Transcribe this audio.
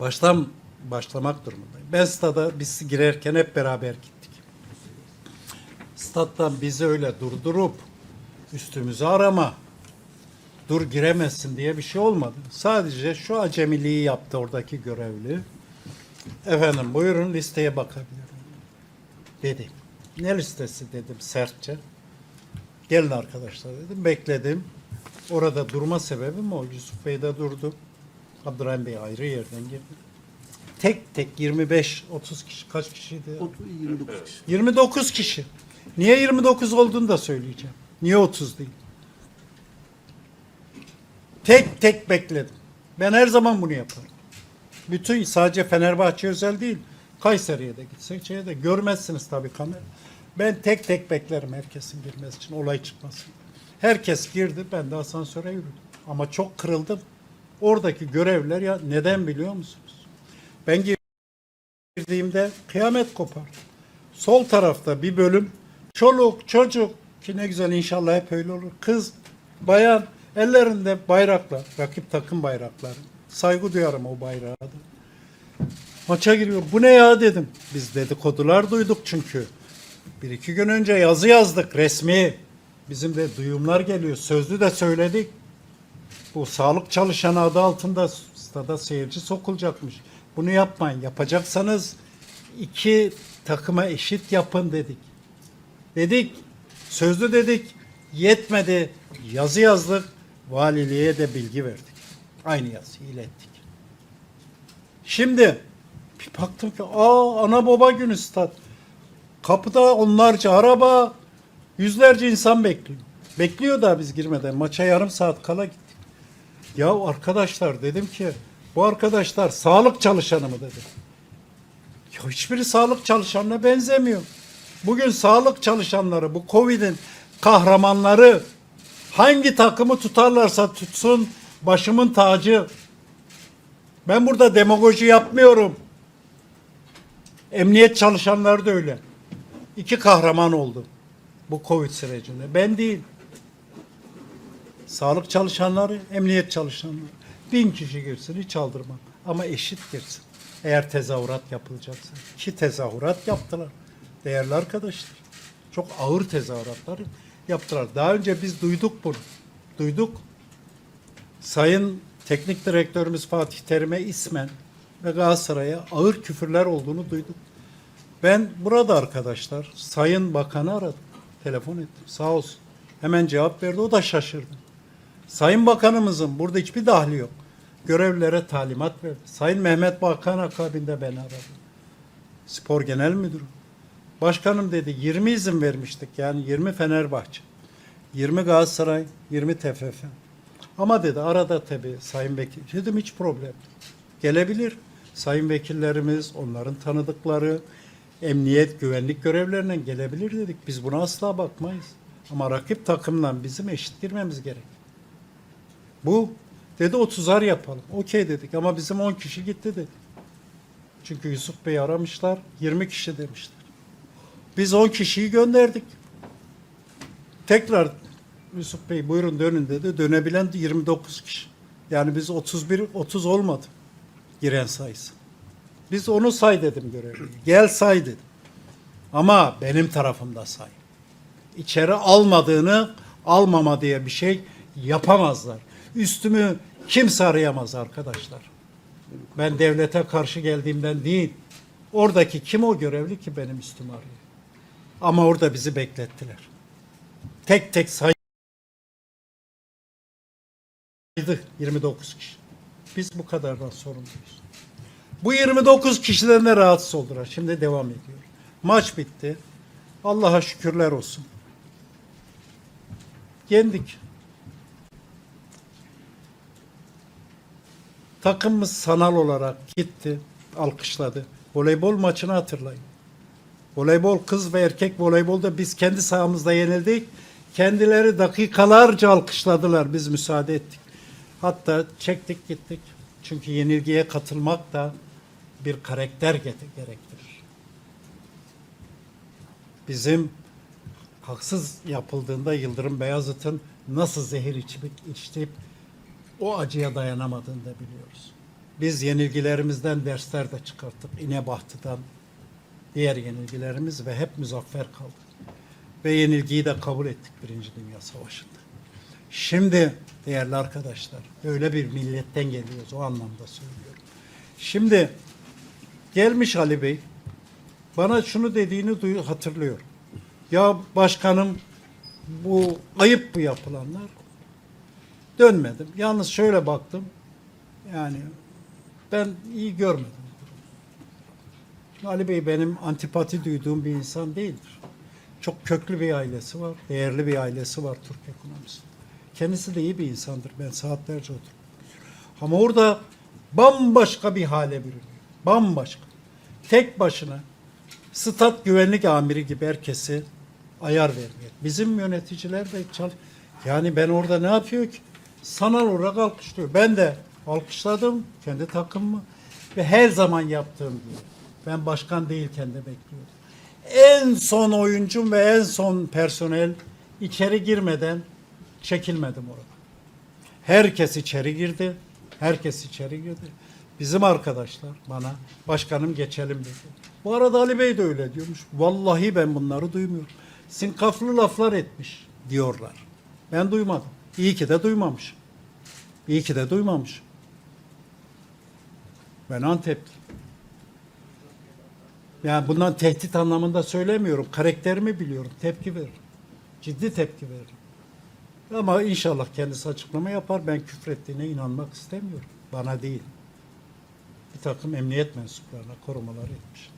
Baştan başlamak durumundayım. Ben stada biz girerken hep beraber gittik. Stat'tan bizi öyle durdurup üstümüzü arama, dur giremezsin diye bir şey olmadı. Sadece şu acemiliği yaptı oradaki görevli. Efendim buyurun listeye bakabilirim. Dedi. Ne listesi dedim sertçe. Gelin arkadaşlar dedim. Bekledim. Orada durma sebebim o. Yusuf Bey de durdu. Abdurrahim Bey ayrı yerden girdi. Tek tek 25 30 kişi kaç kişiydi? 29 kişi. 29 kişi. Niye 29 olduğunu da söyleyeceğim. Niye 30 değil? Tek tek bekledim. Ben her zaman bunu yaparım. Bütün sadece Fenerbahçe özel değil. Kayseri'ye de gitsek şeye de görmezsiniz tabii kamera. Ben tek tek beklerim herkesin girmesi için olay çıkmasın. Herkes girdi ben de asansöre yürüdüm. Ama çok kırıldım. Oradaki görevliler ya neden biliyor musunuz? Ben girdiğimde kıyamet kopardı. Sol tarafta bir bölüm çoluk çocuk ki ne güzel inşallah hep öyle olur. Kız, bayan ellerinde bayraklar, rakip takım bayrakları. Saygı duyarım o bayrağa da. Maça giriyor. Bu ne ya dedim. Biz dedikodular duyduk çünkü. Bir iki gün önce yazı yazdık resmi. Bizim de duyumlar geliyor. Sözlü de söyledik. Bu sağlık çalışanı adı altında stada seyirci sokulacakmış. Bunu yapmayın. Yapacaksanız iki takıma eşit yapın dedik. Dedik. Sözlü dedik. Yetmedi. Yazı yazdık. Valiliğe de bilgi verdik. Aynı yazıyı ilettik. Şimdi bir baktım ki aa ana baba günü stat. Kapıda onlarca araba, yüzlerce insan bekliyor. Bekliyor da biz girmeden. Maça yarım saat kala gittik. Ya arkadaşlar dedim ki bu arkadaşlar sağlık çalışanı mı dedim. Ya hiçbiri sağlık çalışanına benzemiyor. Bugün sağlık çalışanları bu Covid'in kahramanları hangi takımı tutarlarsa tutsun başımın tacı. Ben burada demagoji yapmıyorum. Emniyet çalışanları da öyle. İki kahraman oldu bu Covid sürecinde. Ben değil. Sağlık çalışanları, emniyet çalışanları. Bin kişi girsin hiç aldırmam. Ama eşit girsin. Eğer tezahürat yapılacaksa. Ki tezahürat yaptılar. Değerli arkadaşlar. Çok ağır tezahüratlar yaptılar. Daha önce biz duyduk bunu. Duyduk. Sayın Teknik Direktörümüz Fatih Terim'e ismen ve Galatasaray'a ağır küfürler olduğunu duyduk. Ben burada arkadaşlar Sayın Bakan'ı aradım. Telefon ettim. Sağ olsun. Hemen cevap verdi. O da şaşırdı. Sayın Bakanımızın burada hiçbir dahli yok. Görevlilere talimat verdi. Sayın Mehmet Bakan akabinde beni aradı. Spor Genel Müdürü. Başkanım dedi 20 izin vermiştik. Yani 20 Fenerbahçe. 20 Galatasaray, 20 TFF. Ama dedi arada tabii Sayın Vekil. Dedim hiç problem. Gelebilir. Sayın vekillerimiz, onların tanıdıkları, emniyet, güvenlik görevlerinden gelebilir dedik. Biz buna asla bakmayız. Ama rakip takımdan bizim eşit girmemiz gerek. Bu dedi 30'ar yapalım. Okey dedik ama bizim 10 kişi gitti dedi. Çünkü Yusuf Bey aramışlar 20 kişi demişler. Biz 10 kişiyi gönderdik. Tekrar Yusuf Bey buyurun dönün dedi. Dönebilen de 29 kişi. Yani biz 31 30 olmadı giren sayısı. Biz onu say dedim görevliye. Gel say dedim. Ama benim tarafımda say. İçeri almadığını almama diye bir şey yapamazlar. Üstümü kimse arayamaz arkadaşlar. Ben devlete karşı geldiğimden değil. Oradaki kim o görevli ki benim üstümü arıyor. Ama orada bizi beklettiler. Tek tek saydı 29 kişi. Biz bu kadardan sorumluyuz. Bu 29 kişiden de rahatsız oldular. Şimdi devam ediyor. Maç bitti. Allah'a şükürler olsun. Yendik. Takımımız sanal olarak gitti, alkışladı. Voleybol maçını hatırlayın. Voleybol kız ve erkek voleybolda biz kendi sahamızda yenildik. Kendileri dakikalarca alkışladılar. Biz müsaade ettik. Hatta çektik gittik. Çünkü yenilgiye katılmak da bir karakter ge- gerektirir. Bizim haksız yapıldığında Yıldırım Beyazıt'ın nasıl zehir içip, içtip o acıya dayanamadığını da biliyoruz. Biz yenilgilerimizden dersler de çıkarttık. İnebahtı'dan diğer yenilgilerimiz ve hep muzaffer kaldık. Ve yenilgiyi de kabul ettik Birinci Dünya Savaşı'nda. Şimdi değerli arkadaşlar böyle bir milletten geliyoruz o anlamda söylüyorum. Şimdi gelmiş Ali Bey bana şunu dediğini duyu- hatırlıyorum. Ya başkanım bu ayıp bu yapılanlar. Dönmedim. Yalnız şöyle baktım. Yani ben iyi görmedim. Ali Bey benim antipati duyduğum bir insan değildir. Çok köklü bir ailesi var, değerli bir ailesi var Türk ekonomisinde. Kendisi de iyi bir insandır. Ben saatlerce oturdum. Ama orada bambaşka bir hale bürünüyor. Bambaşka. Tek başına stat güvenlik amiri gibi herkesi ayar vermiyor. Bizim yöneticiler de çal yani ben orada ne yapıyor ki? Sanal olarak alkışlıyor. Ben de alkışladım kendi takımımı ve her zaman yaptığım gibi. Ben başkan değilken de bekliyordum. En son oyuncum ve en son personel içeri girmeden çekilmedim orada. Herkes içeri girdi. Herkes içeri girdi. Bizim arkadaşlar bana başkanım geçelim dedi. Bu arada Ali Bey de öyle diyormuş. Vallahi ben bunları duymuyorum. Sinkaflı laflar etmiş diyorlar. Ben duymadım. İyi ki de duymamışım. İyi ki de duymamışım. Ben Antepli. Yani bundan tehdit anlamında söylemiyorum. Karakterimi biliyorum. Tepki veririm. Ciddi tepki veririm. Ama inşallah kendisi açıklama yapar. Ben küfrettiğine inanmak istemiyorum. Bana değil. Bir takım emniyet mensuplarına korumalar etmiş.